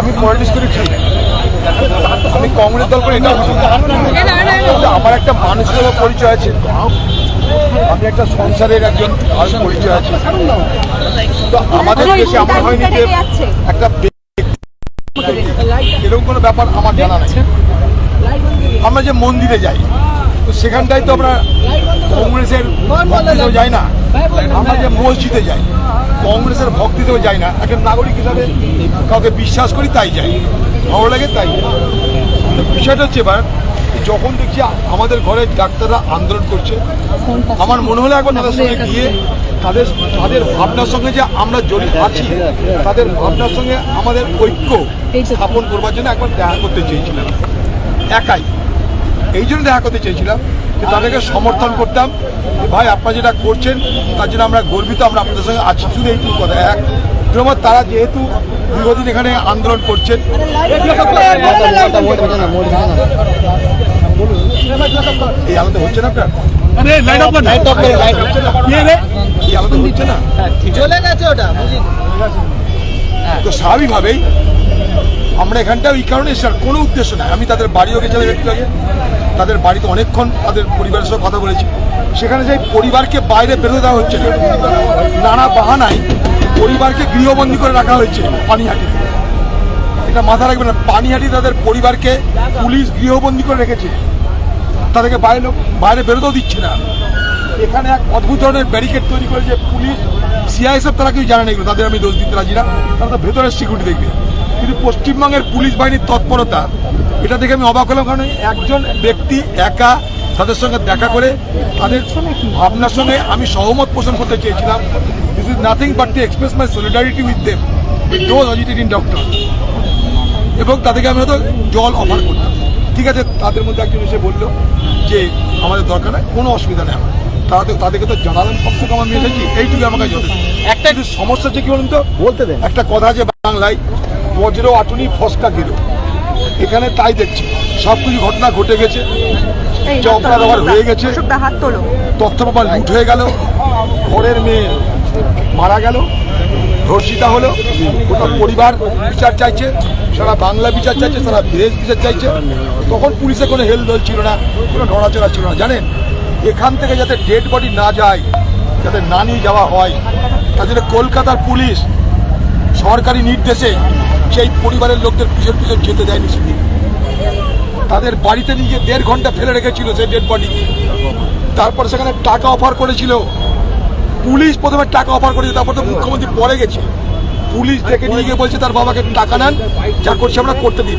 আমি পলিটিক্স করে খেলি আমি কংগ্রেস দল করে এটা কিন্তু আমার একটা মানুষের পরিচয় আছে। আমি একটা সংসারের একজন পরিচয় আছে। তো আমাদের দেশে এমন হয়নি যে একটা এরকম কোনো ব্যাপার আমার জানা নেই। আমরা যে মন্দিরে যাই তো সেখানটায় তো আমরা কংগ্রেসের ভক্তিতেও যাই না। আমরা যে মসজিদে যাই কংগ্রেসের ভক্তিতেও যাই না। একটা নাগরিক হিসাবে কাউকে বিশ্বাস করি তাই যাই। ভালো লাগে তাই তো বিষয়টা হচ্ছে এবার যখন দেখছি আমাদের ঘরে ডাক্তাররা আন্দোলন করছে আমার মনে হলো একবার তাদের সঙ্গে গিয়ে তাদের তাদের ভাবনার সঙ্গে যে আমরা জড়িত আছি তাদের ভাবনার সঙ্গে আমাদের ঐক্য স্থাপন করবার জন্য একবার দেখা করতে চেয়েছিলাম। একাই। এই জন্য দেখা করতে চেয়েছিলাম যে তাদেরকে সমর্থন করতাম। যে ভাই আপনারা যেটা করছেন তার জন্য আমরা গর্বিত আমরা আপনাদের সঙ্গে আছি। শুধু এইটুকু কথা। এক দু তারা যেহেতু দীর্ঘদিন এখানে আন্দোলন করছেন। এই আলাদা হচ্ছে না আপনার? এই আলাদা হচ্ছে না চলে গেছে ওটা তো স্বাভাবিকভাবেই আমরা এখানটা ওই কারণে এসেছি। কোনো উদ্দেশ্য নাই। আমি তাদের বাড়িও গেছিলাম একটু আগে তাদের বাড়িতে অনেকক্ষণ তাদের পরিবারের সঙ্গে কথা বলেছি। সেখানে যাই পরিবারকে বাইরে বেরোতে দেওয়া হচ্ছে। নানা বাহানায় পরিবারকে গৃহবন্দী করে রাখা হয়েছে পানিহাটিতে এটা মাথা রাখবে না, পানিহাটি তাদের পরিবারকে পুলিশ গৃহবন্দী করে রেখেছে। তাদেরকে বাইরে বাইরে বেরোতেও দিচ্ছে না। এখানে এক অদ্ভুত ধরনের ব্যারিকেড তৈরি করেছে পুলিশ, সিআইএসএফ, তারা কেউ জানে না এগুলো। তাদের আমি দোষ দিতে রাজি না। তারা তো ভেতরের সিকিউরিটি দেখবে। কিন্তু পশ্চিমবঙ্গের পুলিশ বাহিনীর তৎপরতা এটা দেখে আমি অবাক হলাম কারণ একজন ব্যক্তি একা তাদের সঙ্গে দেখা করে তাদের ভাবনার সঙ্গে আমি সহমত পোষণ করতে চেয়েছিলাম। This is nothing but to express my solidarity with them with those doctor এবং তাদেরকে আমি হয়তো জল অফার করতাম। ঠিক আছে তাদের মধ্যে একজন এসে বলল যে আমাদের দরকার নেই কোনো অসুবিধা নেই। আমার তারা তো তাদেরকে তো জানালাম কমসে কম আমি এসেছি এইটুকু আমাকে যথেষ্ট। একটা একটু সমস্যা হচ্ছে কি বলুন তো? বলতে দেন। একটা কথা আছে বাংলায় বজ্র আটুনি ফসকা গেল। এখানে তাই দেখছি। সব কিছু ঘটনা ঘটে গেছে। আবার হয়ে গেছে। তথ্য প্রমাণ লুট হয়ে গেল। ঘরের মেয়ে মারা গেল। ধর্ষিতা হলো। গোটা পরিবার বিচার চাইছে। সারা বাংলা বিচার চাইছে সারা দেশ বিচার চাইছে। তখন পুলিশে কোনো হেল দল ছিল না কোনো নড়াচড়া ছিল না। জানেন? এখান থেকে যাতে ডেড বডি না যায় যাতে না নিয়ে যাওয়া হয় তার জন্য কলকাতার পুলিশ সরকারি নির্দেশে সেই পরিবারের লোকদের পিছন পিছন যেতে দেয়নি সেদিন। তাদের বাড়িতে নিয়ে দেড় ঘণ্টা ফেলে রেখেছিল সেই ডেড বডি তারপর সেখানে টাকা অফার করেছিল। পুলিশ প্রথমে টাকা অফার করেছে, তারপর তো মুখ্যমন্ত্রী পরে গেছে। পুলিশ ডেকে নিয়ে গিয়ে বলছে, তার বাবাকে টাকা নেন, যা করছে আমরা করতে দিন।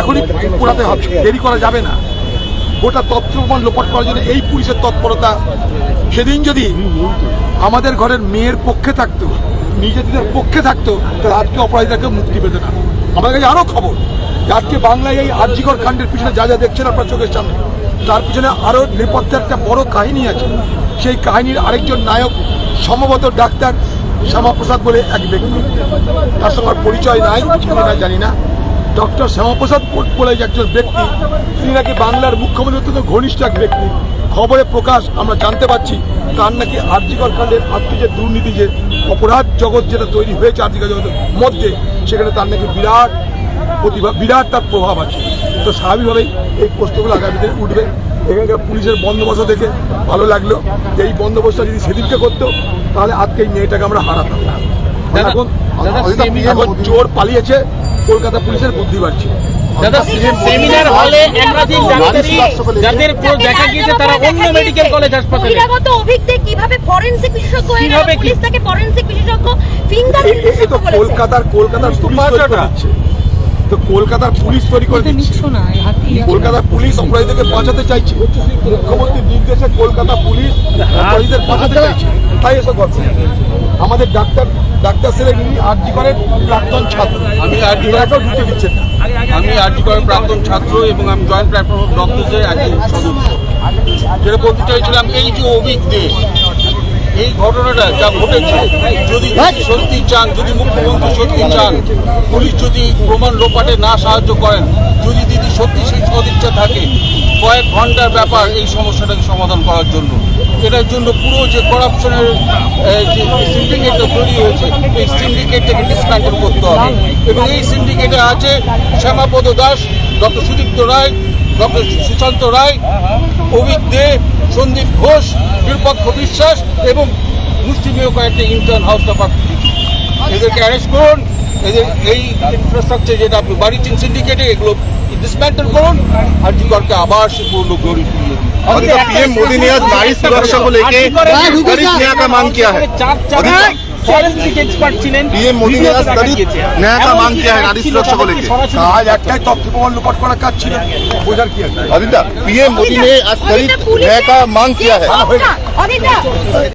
এখনই পুরাতে হবে, দেরি করা যাবে না। গোটা তথ্য প্রমাণ লোপাট করার জন্য এই পুলিশের তৎপরতা। সেদিন যদি আমাদের ঘরের মেয়ের পক্ষে থাকতো নিজেদের পক্ষে থাকতো, তাহলে আজকে অপরাধীদেরকে মুক্তি পেত না। আমার কাছে আরও খবর আজকে বাংলায় এই আর্যিকর কাণ্ডের পিছনে যা যা দেখছেন আপনার চোখের সামনে, তার পিছনে আরও নেপথ্যে একটা বড় কাহিনী আছে। সেই কাহিনীর আরেকজন নায়ক, সম্ভবত ডাক্তার শ্যামাপ্রসাদ বলে এক ব্যক্তি। তার সঙ্গে পরিচয় নাই, চিনি না জানি না। ডক্টর শ্যামাপ্রসাদ বলে একজন ব্যক্তি, তিনি নাকি বাংলার মুখ্যমন্ত্রী অত্যন্ত ঘনিষ্ঠ এক ব্যক্তি। খবরে প্রকাশ আমরা জানতে পারছি, তার নাকি আর্যিকর কাণ্ডের আজকে যে দুর্নীতি যে অপরাধ জগৎ যেটা তৈরি হয়েছে আর্যিকর জগতের মধ্যে সেখানে তার নাকি বিরাট প্রতিভা বিরাট তার প্রভাব আছে। তো স্বাভাবিকভাবেই এই প্রশ্নগুলো আগামী দিনে উঠবে। এখানকার পুলিশের বন্দোবস্ত দেখে ভালো লাগল। যে এই বন্দোবস্ত যদি সেদিনকে করতো তাহলে আজকে এই মেয়েটাকে আমরা হারাতাম। না এখন চোর পালিয়েছে কলকাতা পুলিশের বুদ্ধি বাড়ছে। দাদা সেমিনার হলে একাধিক ডাক্তারি যাদের দেখা গিয়েছে তারা অন্য মেডিকেল কলেজ হাসপাতালে। বহিরাগত অভিজ্ঞ কীভাবে ফরেনসিক বিশেষজ্ঞ হয়ে কীভাবে পুলিশ তাকে ফরেনসিক বিশেষজ্ঞ ফিঙ্গার তো কলকাতার কলকাতার পুলিশ তৈরি করে দিচ্ছে তো কলকাতার পুলিশ তৈরি করে দিচ্ছে। কলকাতার পুলিশ অপরাধীদেরকে বাঁচাতে চাইছে। মুখ্যমন্ত্রীর নির্দেশে কলকাতা পুলিশ অপরাধীদের বাঁচাতে চাইছে। তাই এসব কথা আমাদের ডাক্তার ডাক্তার ছেলে ইনি আরজি করেন প্রাক্তন ছাত্র। আমি RG এটাকেও ঢুকতে দিচ্ছেন। না আমি আরজি করের প্রাক্তন ছাত্র এবং আমি জয়েন্ট প্ল্যাটফর্ম অফ ডক্টরসের একজন সদস্য। যেটা বলতে চাইছিলাম এই যে অভিজ্ঞে এই ঘটনাটা যা ঘটেছে যদি সত্যি চান যদি মুখ্যমন্ত্রী সত্যি চান পুলিশ যদি প্রমাণ লোপাটে না সাহায্য করেন যদি দিদি সত্যি সেই সদিচ্ছা থাকে কয়েক ঘণ্টার ব্যাপার এই সমস্যাটাকে সমাধান করার জন্য। এটার জন্য পুরো যে করাপশনের যে সিন্ডিকেটটা তৈরি হয়েছে এই সিন্ডিকেটটাকে ডিসম্যান্টেল করতে হবে এবং এই সিন্ডিকেটে আছে শ্যামাপদ দাস ডক্টর সুদীপ্ত রায় ডক্টর সুশান্ত রায় অভিক দে সন্দীপ ঘোষ নিরপেক্ষ বিশ্বাস এবং মুষ্টিমেয় কয়েকটা ইন্টার্ন হাউস অফ এদেরকে অ্যারেস্ট করুন এদের এই ইনফ্রাস্ট্রাকচার যেটা আপনি বাড়িছেন সিন্ডিকেটে এগুলো ডিসম্যান্টেল করুন আর জিগরকে আবার সে পূর্ণ গড়ি ফিরিয়ে দিন अधिका पीएम मोदी ने आज नारी सुरक्षा को लेके दलित न्याय का मांग किया है ফরেন্সিক এক্সপার্ট ছিলেন PM মোদি ने ভিডিওতে आज দেখা दलित গিয়েছে। न्याय का এমনকি मांग किया है नारी একটি सुरक्षा को লোক लेके সরাসরি কাজ একটাই তথ্য প্রমাণ লোপাট করার কাজ ছিল বোঝার কি আছে अधिका पीएम मोदी ने आज दलित অদিতা, পুলিশের न्याय का मांग किया है যে সংস্থা, অদিতা